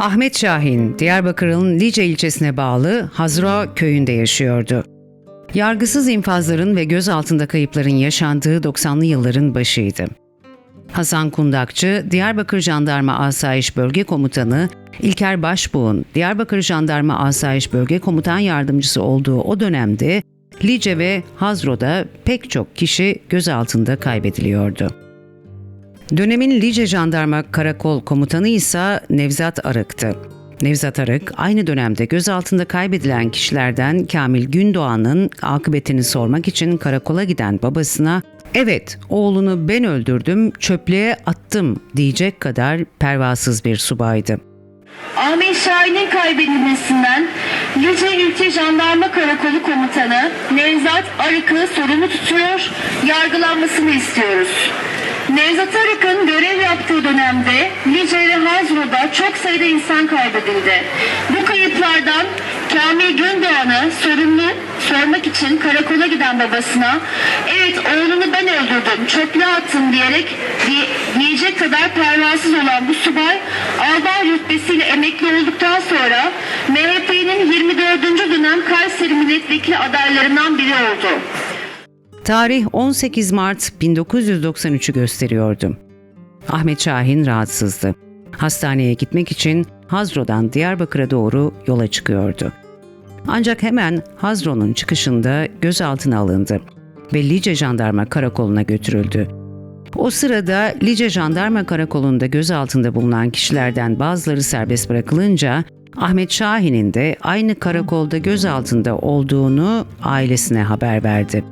Ahmet Şahin, Diyarbakır'ın Lice ilçesine bağlı Hazra köyünde yaşıyordu. Yargısız infazların ve gözaltında kayıpların yaşandığı 90'lı yılların başıydı. Hasan Kundakçı, Diyarbakır Jandarma Asayiş Bölge Komutanı, İlker Başbuğ'un Diyarbakır Jandarma Asayiş Bölge Komutan Yardımcısı olduğu o dönemde Lice ve Hazro'da pek çok kişi gözaltında kaybediliyordu. Dönemin Lice Jandarma Karakol Komutanı ise Nevzat Arık'tı. Nevzat Arık aynı dönemde gözaltında kaybedilen kişilerden Kamil Gündoğan'ın akıbetini sormak için karakola giden babasına "Evet, oğlunu ben öldürdüm, çöplüğe attım." diyecek kadar pervasız bir subaydı. Ahmet Şahin'in kaybedilmesinden Lice İlçe Jandarma Karakolu Komutanı Nevzat Arık'ı sorumlu tutuyor, yargılanmasını istiyoruz. Nevzat Arık'ın görev yaptığı dönemde Lice ve Hazro'da çok sayıda insan kaybedildi. Bu kayıplardan Kamil Gündoğan'ı sorumlu sormak için karakola giden babasına evet oğlunu ben öldürdüm, çöplüğe attım diyerek diye- diyecek kadar pervasız olan bu subay albay rütbesiyle emekli olduktan sonra MHP'nin 24. dönem Kayseri milletvekili adaylarından biri oldu. Tarih 18 Mart 1993'ü gösteriyordu. Ahmet Şahin rahatsızdı. Hastaneye gitmek için Hazro'dan Diyarbakır'a doğru yola çıkıyordu. Ancak hemen Hazro'nun çıkışında gözaltına alındı ve Lice Jandarma Karakolu'na götürüldü. O sırada Lice Jandarma Karakolu'nda gözaltında bulunan kişilerden bazıları serbest bırakılınca Ahmet Şahin'in de aynı karakolda gözaltında olduğunu ailesine haber verdi.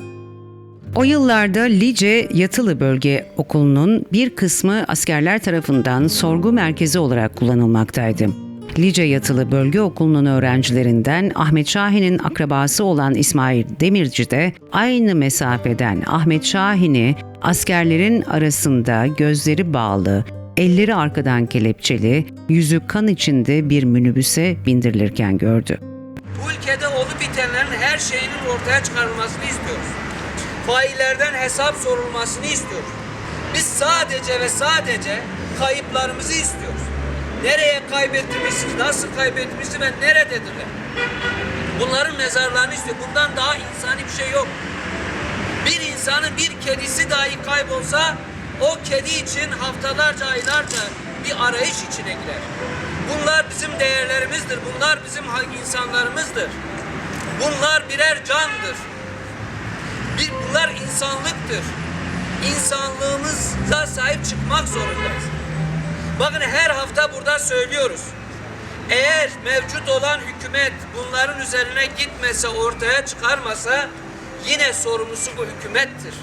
O yıllarda Lice Yatılı Bölge Okulu'nun bir kısmı askerler tarafından sorgu merkezi olarak kullanılmaktaydı. Lice Yatılı Bölge Okulu'nun öğrencilerinden Ahmet Şahin'in akrabası olan İsmail Demirci de aynı mesafeden Ahmet Şahin'i askerlerin arasında gözleri bağlı, elleri arkadan kelepçeli, yüzü kan içinde bir minibüse bindirilirken gördü. Bu ülkede olup bitenlerin her şeyinin ortaya çıkarılmasını istiyoruz. Faillerden hesap sorulmasını istiyoruz. Biz sadece ve sadece kayıplarımızı istiyoruz. Nereye kaybettiğimizi, nasıl kaybettiğimizi ve nerededirler? Bunların mezarlarını istiyor. Bundan daha insani bir şey yok. Bir insanın bir kedisi dahi kaybolsa o kedi için haftalarca, aylarca bir arayış içine girer. Bunlar bizim değerlerimizdir. Bunlar bizim insanlarımızdır. Bunlar birer candır. Bir, bunlar insanlıktır. İnsanlığımıza sahip çıkmak zorundayız. Bakın her hafta burada söylüyoruz. Eğer mevcut olan hükümet bunların üzerine gitmese, ortaya çıkarmasa yine sorumlusu bu hükümettir.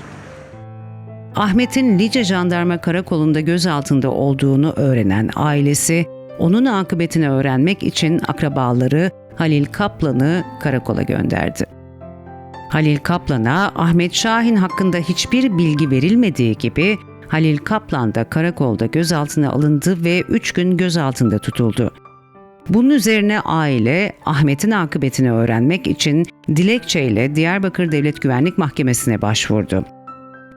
Ahmet'in Lice Jandarma Karakolu'nda gözaltında olduğunu öğrenen ailesi, onun akıbetini öğrenmek için akrabaları Halil Kaplan'ı karakola gönderdi. Halil Kaplan'a Ahmet Şahin hakkında hiçbir bilgi verilmediği gibi Halil Kaplan da karakolda gözaltına alındı ve 3 gün gözaltında tutuldu. Bunun üzerine aile Ahmet'in akıbetini öğrenmek için dilekçeyle Diyarbakır Devlet Güvenlik Mahkemesi'ne başvurdu.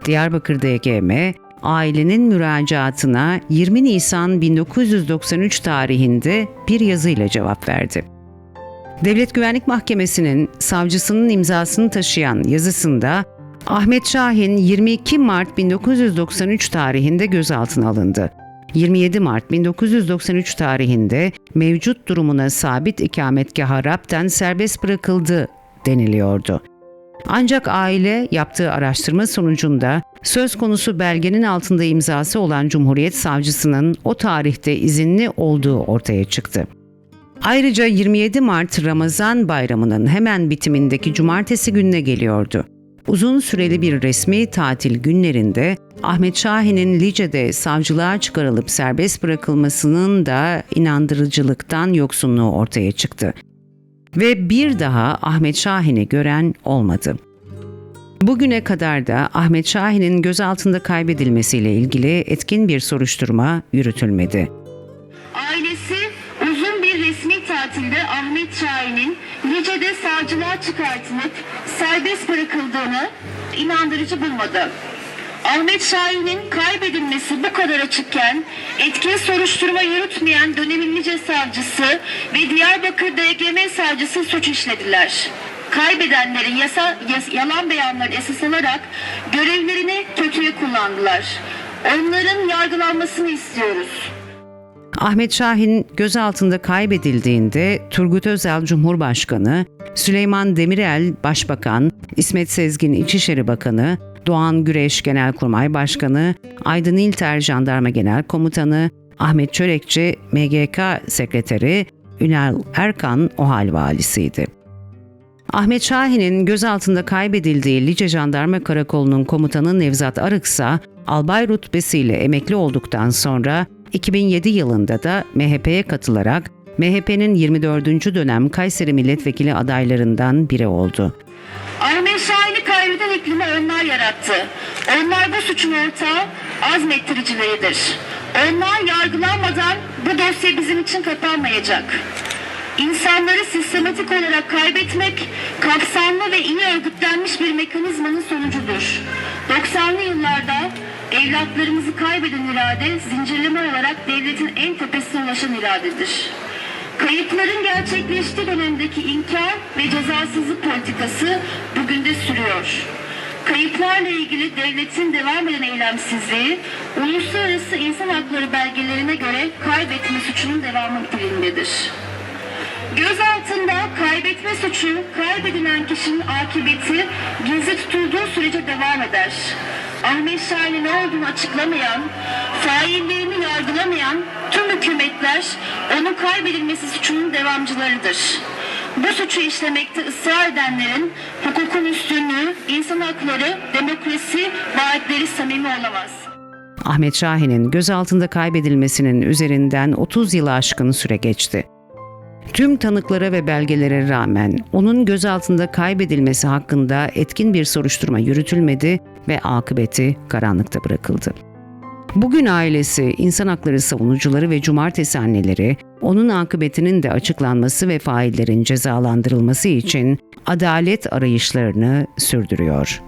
Diyarbakır DGM, ailenin müracaatına 20 Nisan 1993 tarihinde bir yazıyla cevap verdi. Devlet Güvenlik Mahkemesi'nin savcısının imzasını taşıyan yazısında Ahmet Şahin 22 Mart 1993 tarihinde gözaltına alındı. 27 Mart 1993 tarihinde mevcut durumuna sabit ikametgaha rapten serbest bırakıldı deniliyordu. Ancak aile yaptığı araştırma sonucunda söz konusu belgenin altında imzası olan Cumhuriyet Savcısının o tarihte izinli olduğu ortaya çıktı. Ayrıca 27 Mart Ramazan bayramının hemen bitimindeki cumartesi gününe geliyordu. Uzun süreli bir resmi tatil günlerinde Ahmet Şahin'in Lice'de savcılığa çıkarılıp serbest bırakılmasının da inandırıcılıktan yoksunluğu ortaya çıktı. Ve bir daha Ahmet Şahin'i gören olmadı. Bugüne kadar da Ahmet Şahin'in gözaltında kaybedilmesiyle ilgili etkin bir soruşturma yürütülmedi. Ailesi uzun bir resmi tatilde Ahmet Şahin'in Lice'de savcılığa çıkartılıp serbest bırakıldığını inandırıcı bulmadı. Ahmet Şahin'in kaybedilmesi bu kadar açıkken etkin soruşturma yürütmeyen dönemin Lice savcısı ve Diyarbakır DGM savcısı suç işlediler. Kaybedenlerin yasa, yas- yalan beyanları esas alarak görevlerini kötüye kullandılar. Onların yargılanmasını istiyoruz. Ahmet Şahin gözaltında kaybedildiğinde Turgut Özal Cumhurbaşkanı, Süleyman Demirel Başbakan, İsmet Sezgin İçişleri Bakanı, Doğan Güreş Genelkurmay Başkanı, Aydın İlter Jandarma Genel Komutanı, Ahmet Çörekçi MGK Sekreteri, Ünal Erkan OHAL Valisi'ydi. Ahmet Şahin'in gözaltında kaybedildiği Lice Jandarma Karakolu'nun komutanı Nevzat Arıksa, albay rütbesiyle emekli olduktan sonra 2007 yılında da MHP'ye katılarak MHP'nin 24. dönem Kayseri Milletvekili adaylarından biri oldu. Ahmet Şahin'i kaybeden iklimi onlar yarattı. Onlar bu suçun ortağı azmettiricileridir. Onlar yargılanmadan bu dosya bizim için kapanmayacak. İnsanları sistematik olarak kaybetmek kapsamlı ve iyi örgütlenmiş bir mekanizmanın sonucudur. 90'lı yıllarda evlatlarımızı kaybeden irade zincirleme olarak devletin en tepesine ulaşan iradedir. Kayıpların gerçekleştiği dönemdeki inkar ve cezasızlık politikası bugün de sürüyor. Kayıplarla ilgili devletin devam eden eylemsizliği, uluslararası insan hakları belgelerine göre kaybetme suçunun devamı niteliğindedir. Gözaltında kaybetme suçu kaybedilen kişinin akıbeti gizli tutulduğu sürece devam eder. Ahmet Şahin'in ne olduğunu açıklamayan, faillerini yargılamayan tüm hükümetler onun kaybedilmesi suçunun devamcılarıdır. Bu suçu işlemekte ısrar edenlerin hukukun üstünlüğü, insan hakları, demokrasi vaatleri samimi olamaz. Ahmet Şahin'in gözaltında kaybedilmesinin üzerinden 30 yılı aşkın süre geçti. Tüm tanıklara ve belgelere rağmen onun gözaltında kaybedilmesi hakkında etkin bir soruşturma yürütülmedi ve akıbeti karanlıkta bırakıldı. Bugün ailesi, insan hakları savunucuları ve cumartesi anneleri onun akıbetinin de açıklanması ve faillerin cezalandırılması için adalet arayışlarını sürdürüyor.